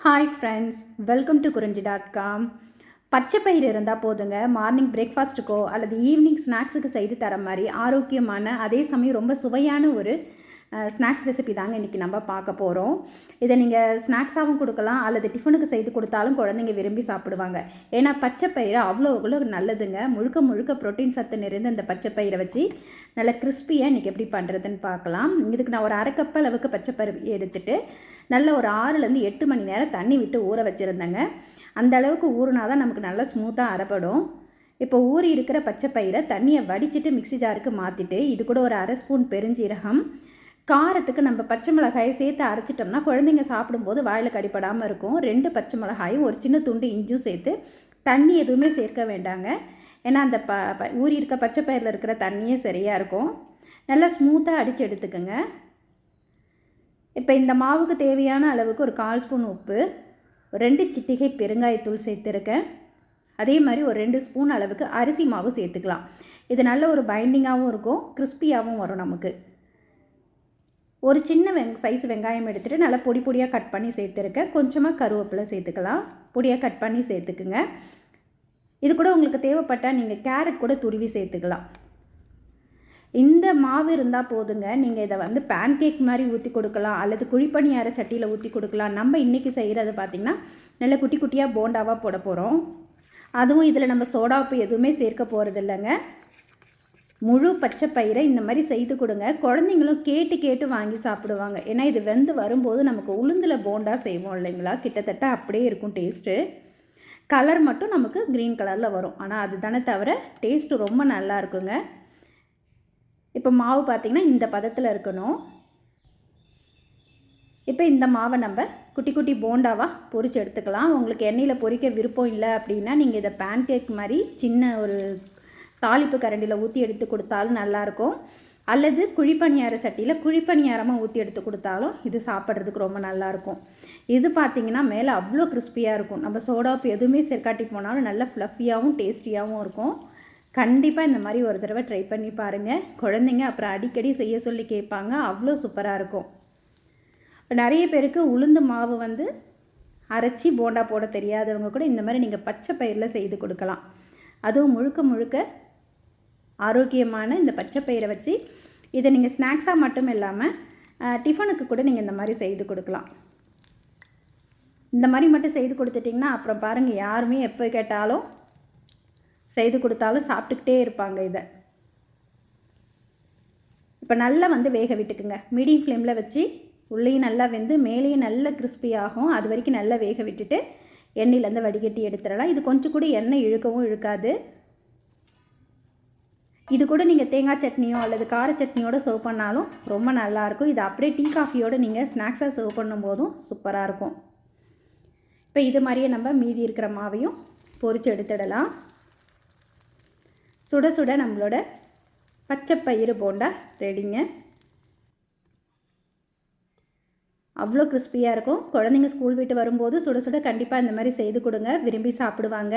Hi friends welcome to Kurinji dot com பச்சை பயிர் இருந்தால் போதுங்க மார்னிங் பிரேக்ஃபாஸ்ட்டுக்கோ அல்லது ஈவினிங் ஸ்நாக்ஸுக்கு செய்து தர மாதிரி ஆரோக்கியமான அதே சமயம் ரொம்ப சுவையான ஒரு ஸ்நாக்ஸ் ரெசிபி தாங்க இன்றைக்கி நம்ம பார்க்க போகிறோம் இதை நீங்கள் ஸ்நாக்ஸாகவும் கொடுக்கலாம் அல்லது டிஃபனுக்கு செய்து கொடுத்தாலும் குழந்தைங்க விரும்பி சாப்பிடுவாங்க. ஏன்னா பச்சை பயிறு அவ்வளோ அவ்வளோ நல்லதுங்க. முழுக்க முழுக்க ப்ரோட்டீன் சத்து நிறைந்த இந்த பச்சை பயிரை வச்சு நல்லா கிறிஸ்பியாக இன்றைக்கி எப்படி பண்ணுறதுன்னு பார்க்கலாம். இதுக்கு நான் ஒரு அரை கப் அளவுக்கு பச்சை பயிர் எடுத்துகிட்டு நல்ல ஒரு ஆறுலேருந்து எட்டு மணி நேரம் தண்ணி விட்டு ஊற வச்சுருந்தேங்க. அந்த அளவுக்கு ஊறுனா தான் நமக்கு நல்லா ஸ்மூத்தாக அரைப்படும். இப்போ ஊறி இருக்கிற பச்சை பயிரை தண்ணியை வடிச்சிட்டு மிக்சி ஜாருக்கு மாற்றிட்டு இது கூட ஒரு அரை ஸ்பூன் பெருஞ்சீரகம் காரத்துக்கு நம்ம பச்சை மிளகாயை சேர்த்து அரைச்சிட்டோம்னா குழந்தைங்க சாப்பிடும்போது வாயில் கடிப்படாமல் இருக்கும். ரெண்டு பச்சை மிளகாயும் ஒரு சின்ன துண்டு இஞ்சும் சேர்த்து தண்ணி எதுவுமே சேர்க்க வேண்டாங்க. ஏன்னா அந்த ப ஊறி இருக்க பச்சை பயிரில் இருக்கிற தண்ணியே சரியாக இருக்கும். நல்லா ஸ்மூத்தாக அடித்து எடுத்துக்கோங்க. இப்போ இந்த மாவுக்கு தேவையான அளவுக்கு ஒரு கால் ஸ்பூன் உப்பு ரெண்டு சிட்டிகை பெருங்காயத்தூள் சேர்த்துருக்கேன். அதே மாதிரி ஒரு ரெண்டு ஸ்பூன் அளவுக்கு அரிசி மாவு சேர்த்துக்கலாம். இது நல்ல ஒரு பைண்டிங்காகவும் இருக்கும் கிறிஸ்பியாகவும் வரும் நமக்கு. ஒரு சின்ன வெங் சைஸ் வெங்காயம் எடுத்துகிட்டு நல்லா பொடி பொடியாக கட் பண்ணி சேர்த்துருக்கேன். கொஞ்சமாக கருவேப்பிலை சேர்த்துக்கலாம். பொடியாக கட் பண்ணி சேர்த்துக்குங்க. இது கூட உங்களுக்கு தேவைப்பட்டால் நீங்கள் கேரட் கூட துருவி சேர்த்துக்கலாம். இந்த மாவு இருந்தால் போதுங்க. நீங்கள் இதை வந்து பேன் கேக் மாதிரி ஊற்றி கொடுக்கலாம். அல்லது குழிப்பணியார சட்டியில் ஊற்றி கொடுக்கலாம். நம்ம இன்றைக்கி செய்கிறது பார்த்திங்கன்னா நல்ல குட்டி குட்டியாக போண்டாவாக போட போகிறோம் அதுவும் இதில் நம்ம சோடாப்பு எதுவுமே சேர்க்க போகிறது இல்லைங்க முழு பச்சை பயிரை இந்த மாதிரி செய்து கொடுங்க. குழந்தைங்களும் கேட்டு கேட்டு வாங்கி சாப்பிடுவாங்க. ஏன்னா இது வெந்து வரும்போது நமக்கு உளுந்தில் போண்டா செய்வோம் இல்லைங்களா? கிட்டத்தட்ட அப்படியே இருக்கும் டேஸ்ட்டு. கலர் மட்டும் நமக்கு க்ரீன் கலரில் வரும். ஆனால் அது தானே தவிர டேஸ்ட்டு ரொம்ப நல்லா இருக்குங்க. இப்போ மாவு பார்த்திங்கன்னா இந்த பதத்தில் இருக்கணும். இப்போ இந்த மாவை நம்ம குட்டி குட்டி போண்டாவாக பொறிச்சு எடுத்துக்கலாம். உங்களுக்கு எண்ணெயில் பொறிக்க விருப்பம் இல்லை அப்படின்னா நீங்கள் இதை பேன் கேக் மாதிரி சின்ன ஒரு தாளிப்பு கரண்டியில் ஊற்றி எடுத்து கொடுத்தாலும் நல்லாயிருக்கும். அல்லது குழிப்பணியார சட்டியில் குழிப்பணியாரமாக ஊற்றி எடுத்து கொடுத்தாலும் இது சாப்பிட்றதுக்கு ரொம்ப நல்லாயிருக்கும். இது பார்த்திங்கன்னா மேலே அவ்வளோ கிறிஸ்பியாக இருக்கும். நம்ம சோடாப்பு எதுவுமே சேர்க்காட்டி போனாலும் நல்லா ஃப்ளஃபியாகவும் டேஸ்டியாகவும் இருக்கும். கண்டிப்பாக இந்த மாதிரி ஒரு தடவை ட்ரை பண்ணி பாருங்கள் குழந்தைங்க அப்புறம் அடிக்கடி செய்ய சொல்லி கேட்பாங்க. அவ்வளோ சூப்பராக இருக்கும். நிறைய பேருக்கு உளுந்து மாவு வந்து அரைச்சி போண்டா போட தெரியாதவங்க கூட இந்த மாதிரி நீங்கள் பச்சை பயிரில் செய்து கொடுக்கலாம். அதுவும் முழுக்க முழுக்க ஆரோக்கியமான இந்த பச்சை பயிரை வச்சு இதை நீங்கள் ஸ்நாக்ஸாக மட்டும் இல்லாமல் டிஃபனுக்கு கூட நீங்கள் இந்த மாதிரி செய்து கொடுக்கலாம். இந்த மாதிரி மட்டும் செய்து கொடுத்துட்டிங்கன்னா அப்புறம் பாருங்கள் யாருமே எப்போ கேட்டாலும் செய்து கொடுத்தாலும் சாப்பிட்டுக்கிட்டே இருப்பாங்க இதை. இப்போ நல்லா வந்து வேக விட்டுக்குங்க. மீடியம் ஃப்ளேமில் வச்சு உள்ளேயும் நல்லா வெந்து மேலேயும் நல்ல கிறிஸ்பி ஆகும். அது வரைக்கும் நல்லா வேக விட்டுட்டு எண்ணெயிலேருந்து வடிகட்டி எடுத்துடலாம். இது கொஞ்சம் கூட எண்ணெய் இழுக்கவும் இழுக்காது. இது கூட நீங்கள் தேங்காய் சட்னியோ அல்லது கார சட்னியோடு சர்வ் பண்ணாலும் ரொம்ப நல்லாயிருக்கும் இது அப்படியே டீ காஃபியோடு நீங்கள் ஸ்நாக்ஸாக சர்வ் பண்ணும்போதும் சூப்பராக இருக்கும். இப்போ இது மாதிரியே நம்ம மீதி இருக்கிற மாவையும் பொறிச்சு எடுத்துடலாம். சுட சுட நம்மளோட பச்சை பயிறு போண்டா ரெடிங்க அவ்வளோ கிறிஸ்பியாக இருக்கும். குழந்தைங்க ஸ்கூல் விட்டு வரும்போது சுட சுட கண்டிப்பாக இந்த மாதிரி செய்து கொடுங்க. விரும்பி சாப்பிடுவாங்க.